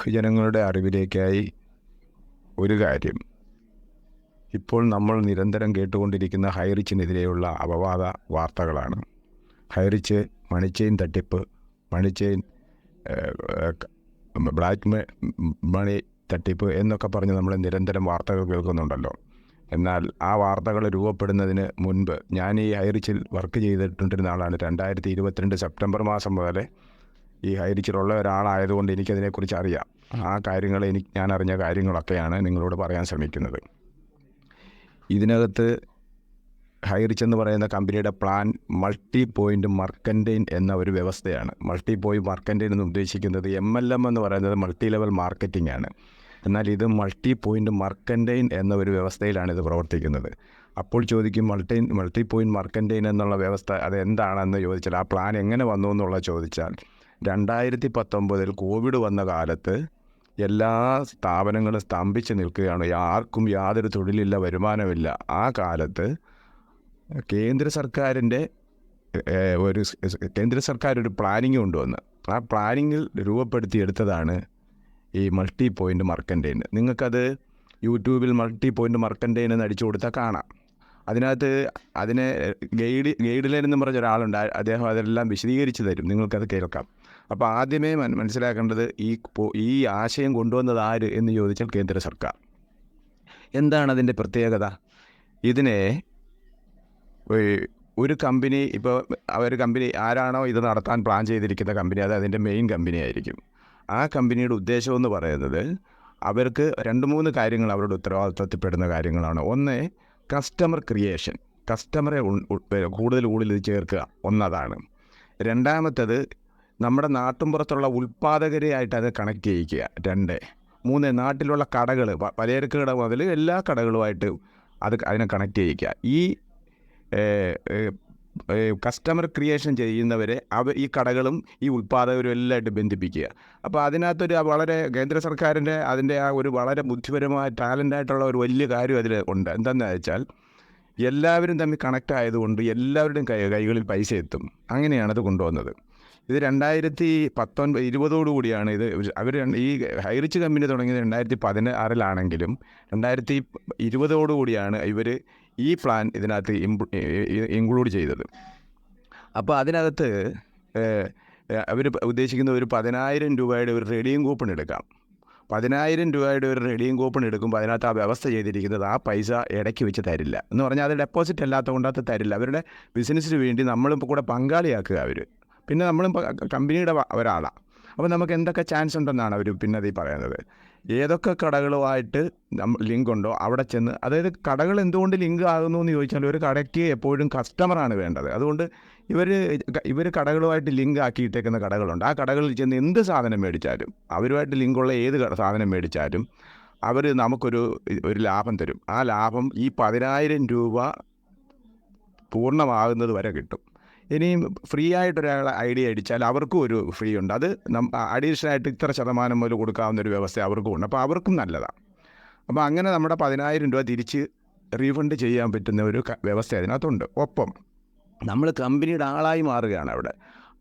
ബഹുജനങ്ങളുടെ അറിവിലേക്കായി ഒരു കാര്യം. ഇപ്പോൾ നമ്മൾ നിരന്തരം കേട്ടുകൊണ്ടിരിക്കുന്ന ഹൈറിച്ചിനെതിരെയുള്ള അപവാദ വാർത്തകളാണ്. ഹൈറിച്ച് മണിച്ചെയിൻ തട്ടിപ്പ് മണിച്ചെയിൻ ബ്ലാക്ക് മണി തട്ടിപ്പ് എന്നൊക്കെ പറഞ്ഞ് നമ്മൾ നിരന്തരം വാർത്തകൾ കേൾക്കുന്നുണ്ടല്ലോ. എന്നാൽ ആ വാർത്തകൾ രൂപപ്പെടുന്നതിന് മുൻപ് ഞാൻ ഈ ഹൈറിച്ചിൽ വർക്ക് ചെയ്തിട്ടുണ്ടിരുന്ന ആളാണ്. രണ്ടായിരത്തി ഇരുപത്തിരണ്ട് സെപ്റ്റംബർ മാസം മുതൽ ഈ ഹൈറിച്ചിലുള്ള ഒരാളായതുകൊണ്ട് എനിക്കതിനെക്കുറിച്ച് അറിയാം ആ കാര്യങ്ങൾ എനിക്ക് ഞാൻ അറിഞ്ഞ കാര്യങ്ങളൊക്കെയാണ് നിങ്ങളോട് പറയാൻ ശ്രമിക്കുന്നത്. ഇതിനകത്ത് ഹൈറിച്ച് എന്ന് പറയുന്ന കമ്പനിയുടെ പ്ലാൻ മൾട്ടി പോയിന്റ് മർക്കന്റൈൻ എന്ന ഒരു വ്യവസ്ഥയാണ്. മൾട്ടി പോയിന്റ് മർക്കന്റൈൻ എന്ന് ഉദ്ദേശിക്കുന്നത് എം എൽ എം എന്ന് പറയുന്നത് മൾട്ടി ലെവൽ മാർക്കറ്റിംഗ് ആണ്. എന്നാൽ ഇത് മൾട്ടി പോയിന്റ് മർക്കന്റൈൻ എന്ന ഒരു വ്യവസ്ഥയിലാണ് ഇത് പ്രവർത്തിക്കുന്നത്. അപ്പോൾ ചോദിക്കും മൾട്ടി മൾട്ടി പോയിന്റ് മർക്കന്റൈൻ എന്നുള്ള വ്യവസ്ഥ അത് എന്താണെന്ന് ചോദിച്ചാൽ ആ പ്ലാൻ എങ്ങനെ വന്നു എന്നുള്ള ചോദിച്ചാൽ രണ്ടായിരത്തി പത്തൊമ്പതിൽ കോവിഡ് വന്ന കാലത്ത് എല്ലാ സ്ഥാപനങ്ങളും സ്തംഭിച്ച് നിൽക്കുകയാണ്. ആർക്കും യാതൊരു തൊഴിലില്ല വരുമാനമില്ല. ആ കാലത്ത് കേന്ദ്ര സർക്കാരിന്റെ ഒരു കേന്ദ്ര സർക്കാർ ഒരു പ്ലാനിങ് കൊണ്ടുവന്ന്. ആ പ്ലാനിങ്ങിൽ രൂപപ്പെടുത്തിയെടുത്തതാണ് ഈ മൾട്ടി പോയിന്റ് മർക്കന്റൈൻ നിങ്ങൾക്കത് യൂട്യൂബിൽ മൾട്ടി പോയിന്റ് മർക്കന്റൈൻ എന്ന് അടിച്ചു കൊടുത്താൽ കാണാം. അതിനകത്ത് അതിനെ ഗൈഡ് ഗൈഡ് എന്ന് പറഞ്ഞ ഒരാളുണ്ട്. അദ്ദേഹം അതെല്ലാം വിശദീകരിച്ച് തരും. നിങ്ങൾക്കത് കേൾക്കാം. അപ്പോൾ ആദ്യമേ മനസ്സിലാക്കേണ്ടത് ഈ ഈ ആശയം കൊണ്ടുവന്നത് ആര് എന്ന് ചോദിച്ചാൽ കേന്ദ്ര സർക്കാർ. എന്താണ് അതിന്റെ പ്രത്യേകത? ഇതിനെ ഒരു- കമ്പനി ഇപ്പോൾ ഒരു കമ്പനി ആരാണോ ഇത് നടത്താൻ പ്ലാൻ ചെയ്തിരിക്കുന്ന കമ്പനി അത് അതിന്റെ മെയിൻ കമ്പനി ആയിരിക്കും. ആ കമ്പനിയുടെ ഉദ്ദേശം എന്ന് പറയുന്നത് അവർക്ക് രണ്ട് മൂന്ന് കാര്യങ്ങൾ അവരുടെ ഉത്തരവാദിത്വത്തിൽപ്പെടുന്ന കാര്യങ്ങളാണ്. ഒന്ന് കസ്റ്റമർ ക്രിയേഷൻ കസ്റ്റമറെ കൂടുതൽ കൂടുതൽ ഇത് ചേർക്കുക. ഒന്നതാണ്. രണ്ടാമത്തത് നമ്മുടെ നാട്ടിൻപുറത്തുള്ള ഉൽപ്പാദകരെയായിട്ട് അത് കണക്ട് ചെയ്യിക്കുക. രണ്ട്. മൂന്ന് നാട്ടിലുള്ള കടകൾ പലചരക്ക് കട മുതൽ എല്ലാ കടകളുമായിട്ട് അത് അതിനെ കണക്ട് ചെയ്യിക്കുക. ഈ കസ്റ്റമർ ക്രിയേഷൻ ചെയ്യുന്നവരെ അവ ഈ കടകളും ഈ ഉൽപ്പാദകരും എല്ലാമായിട്ട് ബന്ധിപ്പിക്കുക. അപ്പോൾ അതിനകത്തൊരു വളരെ കേന്ദ്ര സർക്കാരിന്റെ അതിന്റെ ആ ഒരു വളരെ ബുദ്ധിപരമായ ടാലന്റായിട്ടുള്ള ഒരു വലിയ കാര്യം അതിൽ ഉണ്ട്. എന്താണെന്ന് വെച്ചാൽ എല്ലാവരും തമ്മിൽ കണക്റ്റ് ആയതുകൊണ്ട് എല്ലാവരുടെയും കൈ കൈകളിൽ പൈസ എത്തും. അങ്ങനെയാണ് അത് കൊണ്ടുവന്നത്. ഇത് രണ്ടായിരത്തി പത്തൊൻപത് ഇരുപതോടു കൂടിയാണ് ഇത്. അവർ ഈ ഹൈറിച്ച് കമ്പനി തുടങ്ങിയത് രണ്ടായിരത്തി പതിനാറിലാണെങ്കിലും രണ്ടായിരത്തി ഇരുപതോടു കൂടിയാണ് ഇവർ ഈ പ്ലാൻ ഇതിനകത്ത് ഇൻക്ലൂഡ് ചെയ്തത്. അപ്പോൾ അതിനകത്ത് അവർ ഉദ്ദേശിക്കുന്ന ഒരു പതിനായിരം രൂപയുടെ ഒരു റെഡിയും കൂപ്പൺ എടുക്കാം. പതിനായിരം രൂപയുടെ ഒരു റെഡിയും കൂപ്പൺ എടുക്കുമ്പോൾ അതിനകത്ത് ആ വ്യവസ്ഥ ചെയ്തിരിക്കുന്നത് ആ പൈസ ഇടയ്ക്ക് വെച്ച് തരില്ല. എന്ന് പറഞ്ഞാൽ അത് ഡെപ്പോസിറ്റ് അല്ലാത്ത കൊണ്ട് അത് തരില്ല. അവരുടെ ബിസിനസ്സിന് വേണ്ടി നമ്മളും കൂടെ പങ്കാളിയാക്കുക അവർ പിന്നെ നമ്മൾ കമ്പനിയുടെ ഒരാളാണ് അപ്പോൾ നമുക്ക് എന്തൊക്കെ ചാൻസ് ഉണ്ടെന്നാണ് അവർ പിന്നെ അത് ഈ പറയുന്നത്. ഏതൊക്കെ കടകളുമായിട്ട് ലിങ്ക് ഉണ്ടോ? അവിടെ ചെന്ന് അതായത് കടകൾ എന്തുകൊണ്ട് ലിങ്ക് ആകുന്നു എന്ന് ചോദിച്ചാൽ ഒരു കടയ്ക്ക് എപ്പോഴും കസ്റ്റമറാണ് വേണ്ടത്. അതുകൊണ്ട് ഇവർ ഇവർ കടകളുമായിട്ട് ലിങ്ക് ആക്കിയിട്ടേക്കുന്ന കടകളുണ്ട്. ആ കടകളിൽ ചെന്ന് എന്ത് സാധനം മേടിച്ചാലും അവരുമായിട്ട് ലിങ്കുള്ള ഏത് സാധനം മേടിച്ചാലും അവർ നമുക്കൊരു ഒരു ലാഭം തരും. ആ ലാഭം ഈ പതിനായിരം രൂപ പൂർണമാകുന്നത് വരെ കിട്ടും. ഇനിയും ഫ്രീ ആയിട്ട് ഒരാൾ ഐഡിയ അടിച്ചാൽ അവർക്കും ഒരു ഫ്രീ ഉണ്ട്. അത് അഡീഷണൽ ആയിട്ട് ഇത്ര ശതമാനം മുതൽ കൊടുക്കാവുന്ന ഒരു വ്യവസ്ഥ അവർക്കും ഉണ്ട്. അപ്പോൾ അവർക്കും നല്ലതാണ്. അപ്പോൾ അങ്ങനെ നമ്മുടെ പതിനായിരം രൂപ തിരിച്ച് റീഫണ്ട് ചെയ്യാൻ പറ്റുന്ന ഒരു വ്യവസ്ഥ അതിനകത്തുണ്ട്. ഒപ്പം നമ്മൾ കമ്പനിയുടെ ആളായി മാറുകയാണ് അവിടെ.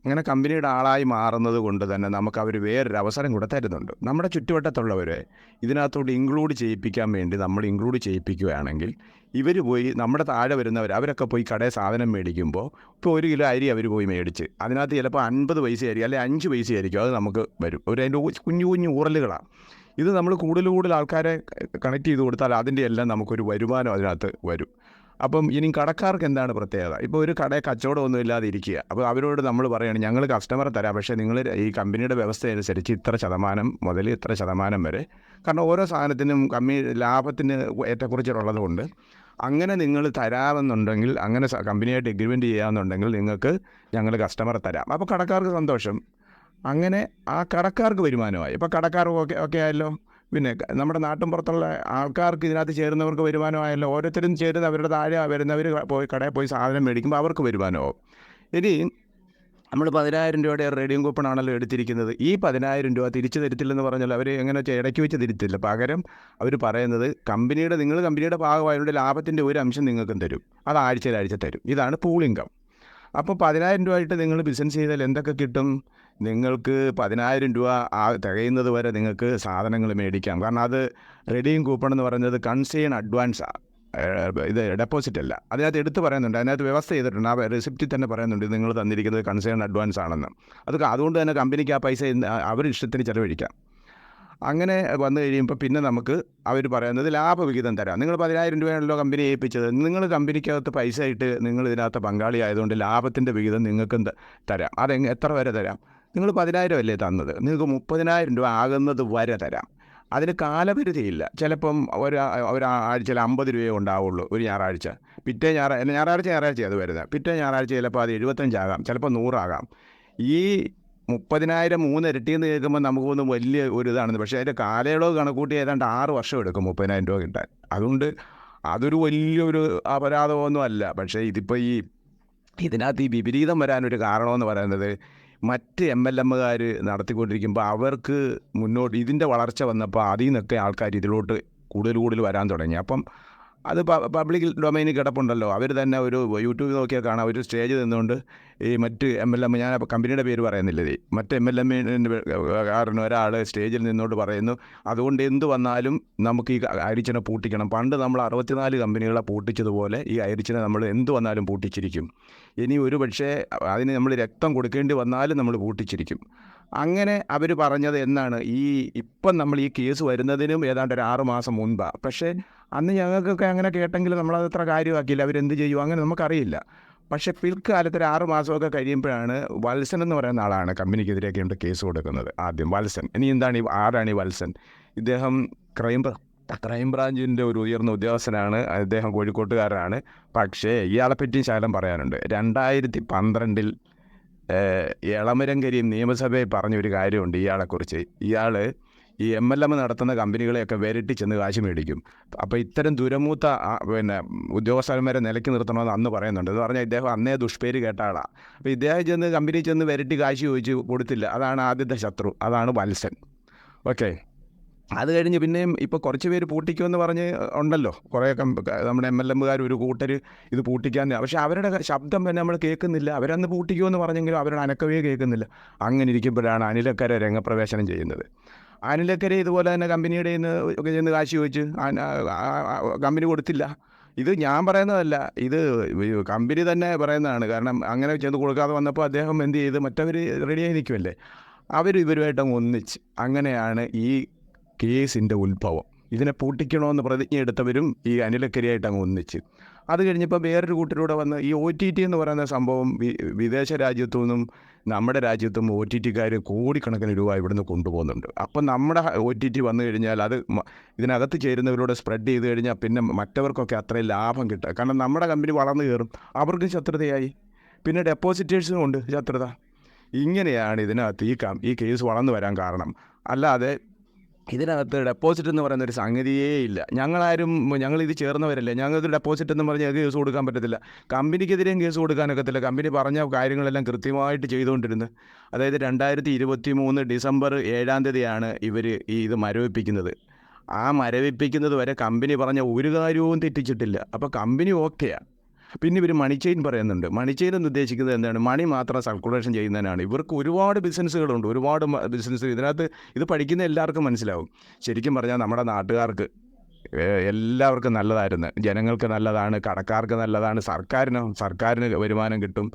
അങ്ങനെ കമ്പനിയുടെ ആളായി മാറുന്നത് കൊണ്ട് തന്നെ നമുക്ക് അവർ വേറൊരു അവസരം കൂടെ തരുന്നുണ്ട്. നമ്മുടെ ചുറ്റുവട്ടത്തുള്ളവരെ ഇതിനകത്തോട്ട് ഇൻക്ലൂഡ് ചെയ്യിപ്പിക്കാൻ വേണ്ടി നമ്മൾ ഇൻക്ലൂഡ് ചെയ്യിപ്പിക്കുകയാണെങ്കിൽ ഇവർ പോയി നമ്മുടെ താഴെ വരുന്നവർ അവരൊക്കെ പോയി കടയിൽ സാധനം മേടിക്കുമ്പോൾ ഇപ്പോൾ ഒരു കിലോ അരി അവർ പോയി മേടിച്ച് അതിനകത്ത് ചിലപ്പോൾ അൻപത് പൈസ ആയിരിക്കും അല്ലെങ്കിൽ അഞ്ച് പൈസ ആയിരിക്കും അത് നമുക്ക് വരും. ഒരു അതിന്റെ കുഞ്ഞു കുഞ്ഞു ഊറലുകളാണ്. ഇത് നമ്മൾ കൂടുതൽ കൂടുതൽ ആൾക്കാരെ കണക്ട് ചെയ്ത് കൊടുത്താൽ അതിന്റെ എല്ലാം നമുക്കൊരു വരുമാനം അതിനകത്ത് വരും. അപ്പം ഇനി കടക്കാർക്ക് എന്താണ് പ്രത്യേകത? ഇപ്പോൾ ഒരു കടയിൽ കച്ചവടമൊന്നും ഇല്ലാതെ ഇരിക്കുക. അപ്പോൾ അവരോട് നമ്മൾ പറയുകയാണ് ഞങ്ങൾ കസ്റ്റമറെ തരാം. പക്ഷേ നിങ്ങൾ ഈ കമ്പനിയുടെ വ്യവസ്ഥ അനുസരിച്ച് ഇത്ര ശതമാനം മുതൽ ഇത്ര ശതമാനം വരെ. കാരണം ഓരോ സാധനത്തിനും കമ്മി ലാഭത്തിന് ഏറ്റക്കുറച്ചിലുള്ളത് കൊണ്ട് അങ്ങനെ നിങ്ങൾ തരാമെന്നുണ്ടെങ്കിൽ അങ്ങനെ കമ്പനിയായിട്ട് എഗ്രിമെന്റ് ചെയ്യാമെന്നുണ്ടെങ്കിൽ നിങ്ങൾക്ക് ഞങ്ങൾ കസ്റ്റമറെ തരാം. അപ്പോൾ കടക്കാർക്ക് സന്തോഷം. അങ്ങനെ ആ കടക്കാർക്ക് വരുമാനമായി. ഇപ്പോൾ കടക്കാർക്ക് ഓക്കെ ഓക്കെ ആയല്ലോ? പിന്നെ നമ്മുടെ നാട്ടിൻ പുറത്തുള്ള ആൾക്കാർക്ക് ഇതിനകത്ത് ചേരുന്നവർക്ക് വരുമാനമായല്ലോ. ഓരോരുത്തരും ചേരുന്ന അവരുടെ താഴെ വരുന്നവർ പോയി കടയിൽ പോയി സാധനം മേടിക്കുമ്പോൾ അവർക്ക് വരുമാനമാവും. ഇനി നമ്മൾ പതിനായിരം രൂപയുടെ റേഡിയം കൂപ്പൺ ആണല്ലോ എടുത്തിരിക്കുന്നത്. ഈ പതിനായിരം രൂപ തിരിച്ചു തരത്തില്ലെന്ന് പറഞ്ഞാൽ അവർ എങ്ങനെ വെച്ചാൽ ഇടയ്ക്ക് വെച്ച് തിരുത്തില്ല. പകരം അവർ പറയുന്നത് കമ്പനിയുടെ നിങ്ങൾ കമ്പനിയുടെ ഭാഗമായതുകൊണ്ട് ലാഭത്തിന്റെ ഒരു അംശം നിങ്ങൾക്കും തരും. അത് ആഴ്ചയിൽ ആഴ്ച തരും. ഇതാണ് പൂൾ ഇൻകം അപ്പോൾ പതിനായിരം രൂപ ആയിട്ട് നിങ്ങൾ ബിസിനസ് ചെയ്താൽ എന്തൊക്കെ കിട്ടും? നിങ്ങൾക്ക് പതിനായിരം രൂപ ആ തികയുന്നത് വരെ നിങ്ങൾക്ക് സാധനങ്ങൾ മേടിക്കാം. കാരണം അത് റെഡിയും കൂപ്പൺ എന്ന് പറയുന്നത് കൺസേൺ അഡ്വാൻസാണ് ഇത് ഡെപ്പോസിറ്റ് അല്ല. അതിനകത്ത് എടുത്ത് പറയുന്നുണ്ട്. അതിനകത്ത് വ്യവസ്ഥ ചെയ്തിട്ടുണ്ട്. ആ റെസിപ്റ്റിൽ തന്നെ പറയുന്നുണ്ട് നിങ്ങൾ തന്നിരിക്കുന്നത് കൺസേൺ അഡ്വാൻസ് ആണെന്ന് അത് അതുകൊണ്ട് തന്നെ കമ്പനിക്ക് ആ പൈസ അവർ ഇഷ്ടത്തിന് ചിലവഴിക്കാം. അങ്ങനെ വന്നു കഴിയുമ്പോൾ പിന്നെ നമുക്ക് അവർ പറയുന്നത് ലാഭവിഹിതം തരാം. നിങ്ങൾ പതിനായിരം രൂപയാണല്ലോ കമ്പനി ഏൽപ്പിച്ചത്. നിങ്ങൾ കമ്പനിക്കകത്ത് പൈസ ഇട്ട് നിങ്ങൾ ഇതിനകത്ത് പങ്കാളി ആയതുകൊണ്ട് ലാഭത്തിന്റെ വിഹിതം നിങ്ങൾക്കും തരാം. അത് എത്ര വരെ തരാം? നിങ്ങൾ പതിനായിരം അല്ലേ തന്നത്? നിങ്ങൾക്ക് മുപ്പതിനായിരം രൂപ ആകുന്നത് വരെ തരാം. അതിന് കാലപരിധിയില്ല. ചിലപ്പം ഒരു ഒരാഴ്ചയിൽ അമ്പത് രൂപയേ ഉണ്ടാവുള്ളൂ ഒരു ഞായറാഴ്ച. പിറ്റേ ഞായറാഴ്ച ഞായറാഴ്ച ഞായറാഴ്ച അത് വരുന്നത്. പിറ്റേ ഞായറാഴ്ച ചിലപ്പോൾ അത് എഴുപത്തഞ്ചാകാം. ചിലപ്പോൾ നൂറാകാം. ഈ മുപ്പതിനായിരം മൂന്ന് ഇരട്ടി എന്ന് കേൾക്കുമ്പോൾ നമുക്ക് ഒന്ന് വലിയ ഒരു ഇതാണെന്ന് പക്ഷേ അതിന്റെ കാലയളവ് കണക്കൂട്ടി ഏതാണ്ട് ആറ് വർഷം എടുക്കും മുപ്പതിനായിരം രൂപ കിട്ടാൻ. അതുകൊണ്ട് അതൊരു വലിയൊരു അപരാധമൊന്നും അല്ല. പക്ഷേ ഇതിപ്പോൾ ഈ ഇതിനകത്ത് ഈ വിപരീതം വരാനൊരു കാരണമെന്ന് പറയുന്നത് മറ്റ് എം എൽ എമ്മുകാർ നടത്തിക്കൊണ്ടിരിക്കുമ്പോൾ അവർക്ക് മുന്നോട്ട് ഇതിന്റെ വളർച്ച വന്നപ്പോൾ അതിൽ നിന്നൊക്കെ ആൾക്കാർ ഇതിലോട്ട് കൂടുതൽ കൂടുതൽ വരാൻ തുടങ്ങി. അപ്പം അത് പബ്ലിക് ഡൊമൈനിൽ കിടപ്പുണ്ടല്ലോ. അവർ തന്നെ ഒരു യൂട്യൂബ് നോക്കിയാൽ കാണാം ഒരു സ്റ്റേജ് നിന്നുകൊണ്ട് ഈ മറ്റ് എം എൽ എം ഞാൻ കമ്പനിയുടെ പേര് പറയുന്നില്ല മറ്റ് എം എൽ എമ്മിന്റെ കാരണം ഒരാൾ സ്റ്റേജിൽ നിന്നോട് പറയുന്നു അതുകൊണ്ട് എന്ത് വന്നാലും നമുക്ക് ഈ അരിച്ചനെ പൂട്ടിക്കണം. പണ്ട് നമ്മൾ അറുപത്തിനാല് കമ്പനികളെ പൂട്ടിച്ചതുപോലെ ഈ അരിച്ചനെ നമ്മൾ എന്ത് വന്നാലും പൂട്ടിച്ചിരിക്കും. ഇനി ഒരു പക്ഷേ അതിന് നമ്മൾ രക്തം കൊടുക്കേണ്ടി വന്നാലും നമ്മൾ പൂട്ടിച്ചിരിക്കും. അങ്ങനെ അവർ പറഞ്ഞത് എന്നാണ്. ഈ ഇപ്പം നമ്മൾ ഈ കേസ് വരുന്നതിനും ഏതാണ്ട് ഒരു ആറുമാസം മുൻപാണ് പക്ഷേ അന്ന് ഞങ്ങൾക്കൊക്കെ അങ്ങനെ കേട്ടെങ്കിൽ നമ്മളത് അത്ര കാര്യമാക്കിയില്ല. അവരെന്ത് ചെയ്യും? അങ്ങനെ നമുക്കറിയില്ല. പക്ഷേ പിൽക്കാലത്ത് ഒരു ആറ് മാസമൊക്കെ കഴിയുമ്പോഴാണ് വത്സൻ എന്ന് പറയുന്ന ആളാണ് കമ്പനിക്കെതിരെയൊക്കെ ഉണ്ട് കേസ് കൊടുക്കുന്നത് ആദ്യം. വത്സൻ. ഇനി എന്താണ് ഈ ആരാണ് ഈ വത്സൻ? ഇദ്ദേഹം ക്രൈം ക്രൈംബ്രാഞ്ചിന്റെ ക്രൈം ബ്രാഞ്ചിന്റെ ഒരു ഉയർന്ന ഉദ്യോഗസ്ഥനാണ്. അദ്ദേഹം കോഴിക്കോട്ടുകാരനാണ്. പക്ഷേ ഇയാളെപ്പറ്റി ശകലം പറയാനുണ്ട്. രണ്ടായിരത്തി പന്ത്രണ്ടിൽ എളമരം നിയമസഭയിൽ പറഞ്ഞൊരു കാര്യമുണ്ട് ഇയാളെക്കുറിച്ച്. ഇയാൾ ഈ എം എൽ എം നടത്തുന്ന കമ്പനികളെയൊക്കെ വിരട്ടി ചെന്ന് കാശ് മേടിക്കും. അപ്പോൾ ഇത്തരം ദുരമൂത്ത പിന്നെ ഉദ്യോഗസ്ഥന്മാരെ നിലയ്ക്ക് നിർത്തണമെന്ന് അന്ന് പറയുന്നുണ്ട്. എന്ന് പറഞ്ഞാൽ ഇദ്ദേഹം അന്നേ ദുഷ്പേര് കേട്ട ആളാണ് അപ്പോൾ ഇദ്ദേഹം ചെന്ന് കമ്പനി ചെന്ന് വിരട്ടി കാശ് ചോദിച്ച് കൊടുത്തില്ല. അതാണ് ആദ്യത്തെ ശത്രു. അതാണ് വത്സൻ. ഓക്കെ. അത് കഴിഞ്ഞ് പിന്നെയും ഇപ്പോൾ കുറച്ച് പേര് പൂട്ടിക്കുമെന്ന് പറഞ്ഞ് ഉണ്ടല്ലോ. കുറേ നമ്മുടെ എം എൽ എമ്മുകാർ ഒരു കൂട്ടർ ഇത് പൂട്ടിക്കാൻ പക്ഷേ അവരുടെ ശബ്ദം തന്നെ നമ്മൾ കേൾക്കുന്നില്ല. അവരന്ന് പൂട്ടിക്കുമെന്ന് പറഞ്ഞെങ്കിലും അവരുടെ അനക്കവേ കേൾക്കുന്നില്ല. അങ്ങനെ ഇരിക്കുമ്പോഴാണ് അനിലക്കര രംഗപ്രവേശനം ചെയ്യുന്നത്. അനിലക്കര ഇതുപോലെ തന്നെ കമ്പനിയുടെ നിന്ന് ഒക്കെ ചെന്ന് കാശ് ചോദിച്ച് കമ്പനി കൊടുത്തില്ല. ഇത് ഞാൻ പറയുന്നതല്ല. ഇത് കമ്പനി തന്നെ പറയുന്നതാണ്. കാരണം അങ്ങനെ ചെന്ന് കൊടുക്കാതെ വന്നപ്പോൾ അദ്ദേഹം എന്ത് ചെയ്ത്? മറ്റവർ റെഡിയായി നിൽക്കുമല്ലേ അവർ ഇവരുമായിട്ട് ഒന്നിച്ച്. അങ്ങനെയാണ് ഈ കേസിന്റെ ഉത്ഭവം. ഇതിനെ പൂട്ടിക്കണമെന്ന് പ്രതിജ്ഞ എടുത്തവരും ഈ അനിലക്കരിയായിട്ട് അങ്ങ് ഒന്നിച്ച്. അത് കഴിഞ്ഞപ്പോൾ വേറൊരു കൂട്ടരൂടെ വന്ന് ഈ ഒ ടി ടി എന്ന് പറയുന്ന സംഭവം വിദേശ രാജ്യത്തു നിന്നും നമ്മുടെ രാജ്യത്തും ഒ ടി ടിക്കാർ കോടിക്കണക്കിന് രൂപ ഇവിടുന്ന് കൊണ്ടുപോകുന്നുണ്ട്. അപ്പം നമ്മുടെ ഒ ടി ടി വന്നു കഴിഞ്ഞാൽ അത് ഇതിനകത്ത് ചേരുന്നവരോട് സ്പ്രെഡ് ചെയ്ത് കഴിഞ്ഞാൽ പിന്നെ മറ്റവർക്കൊക്കെ അത്രയും ലാഭം കിട്ടുക. കാരണം നമ്മുടെ കമ്പനി വളർന്നു കയറും. അവർക്കും ശത്രുതയായി. പിന്നെ ഡെപ്പോസിറ്റേഴ്സും ഉണ്ട് ശത്രുത. ഇങ്ങനെയാണ് ഇതിനകത്ത് ഈ ഈ കേസ് വളർന്നു വരാൻ കാരണം. അല്ലാതെ ഇതിനകത്ത് ഡെപ്പോസിറ്റ് എന്ന് പറയുന്ന ഒരു സംഗതിയേ ഇല്ല. ഞങ്ങളാരും ഞങ്ങളിത് ചേർന്നവരല്ലേ? ഞങ്ങൾക്ക് ഡെപ്പോസിറ്റ് എന്ന് പറഞ്ഞാൽ കേസ് കൊടുക്കാൻ പറ്റത്തില്ല. കമ്പനിക്കെതിരെയും കേസ് കൊടുക്കാനൊക്കത്തില്ല. കമ്പനി പറഞ്ഞ കാര്യങ്ങളെല്ലാം കൃത്യമായിട്ട് ചെയ്തുകൊണ്ടിരുന്നു. അതായത് രണ്ടായിരത്തി ഇരുപത്തി മൂന്ന് ഡിസംബർ ഏഴാം തീയതിയാണ് ഇവർ ഈ ഇത് മരവിപ്പിക്കുന്നത്. ആ മരവിപ്പിക്കുന്നത് വരെ കമ്പനി പറഞ്ഞ ഒരു കാര്യവും തെറ്റിച്ചിട്ടില്ല. അപ്പോൾ കമ്പനി ഓക്കെയാണ് പിന്നെ ഇവർ മണി ചെയിൻ പറയുന്നുണ്ട്. മണി ചെയിൻ എന്ന് ഉദ്ദേശിക്കുന്നത് എന്താണ്? മണി മാത്രം സർക്കുലേഷൻ ചെയ്യുന്നതിനാണ്. ഇവർക്ക് ഒരുപാട് ബിസിനസ്സുകളുണ്ട് ഒരുപാട് ബിസിനസ് ഇതിനകത്ത് ഇത് പഠിക്കുന്ന എല്ലാവർക്കും മനസ്സിലാവും. ശരിക്കും പറഞ്ഞാൽ നമ്മുടെ നാട്ടുകാർക്ക് എല്ലാവർക്കും നല്ലതായിരുന്നു. ജനങ്ങൾക്ക് നല്ലതാണ് കടക്കാർക്ക് നല്ലതാണ്. സർക്കാരിന് സർക്കാരിന് വരുമാനം കിട്ടും.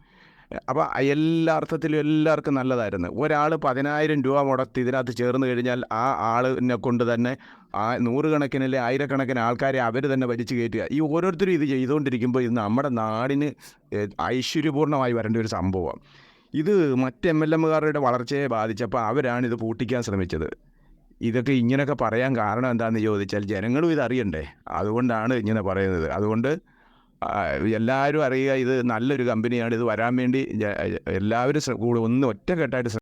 അപ്പോൾ എല്ലാ അർത്ഥത്തിലും എല്ലാവർക്കും നല്ലതായിരുന്നു. ഒരാൾ പതിനായിരം രൂപ മുടക്കി ഇതിനകത്ത് ചേർന്ന് കഴിഞ്ഞാൽ ആ ആളിനെ കൊണ്ട് തന്നെ ആ നൂറുകണക്കിന് അല്ലെ ആയിരക്കണക്കിന് ആൾക്കാരെ അവർ തന്നെ വലിച്ചു കയറ്റുക. ഈ ഓരോരുത്തരും ഇത് ചെയ്തുകൊണ്ടിരിക്കുമ്പോൾ ഇത് നമ്മുടെ നാടിന് ഐശ്വര്യപൂർണമായി വരേണ്ട ഒരു സംഭവമാണ് ഇത് മറ്റ് എം എൽ എമ്മുകാരുടെ വളർച്ചയെ ബാധിച്ചപ്പോൾ അവരാണ് ഇത് പൂട്ടിക്കാൻ ശ്രമിച്ചത്. ഇതൊക്കെ ഇങ്ങനെയൊക്കെ പറയാൻ കാരണം എന്താണെന്ന് ചോദിച്ചാൽ ജനങ്ങളും ഇതറിയണ്ടേ അതുകൊണ്ടാണ് ഇങ്ങനെ പറയുന്നത്. അതുകൊണ്ട് എല്ലാവരും അറിയുക ഇത് നല്ലൊരു കമ്പനിയാണ്. ഇത് വരാൻ വേണ്ടി എല്ലാവരും കൂടി ഒന്ന് ഒറ്റക്കെട്ടായിട്ട്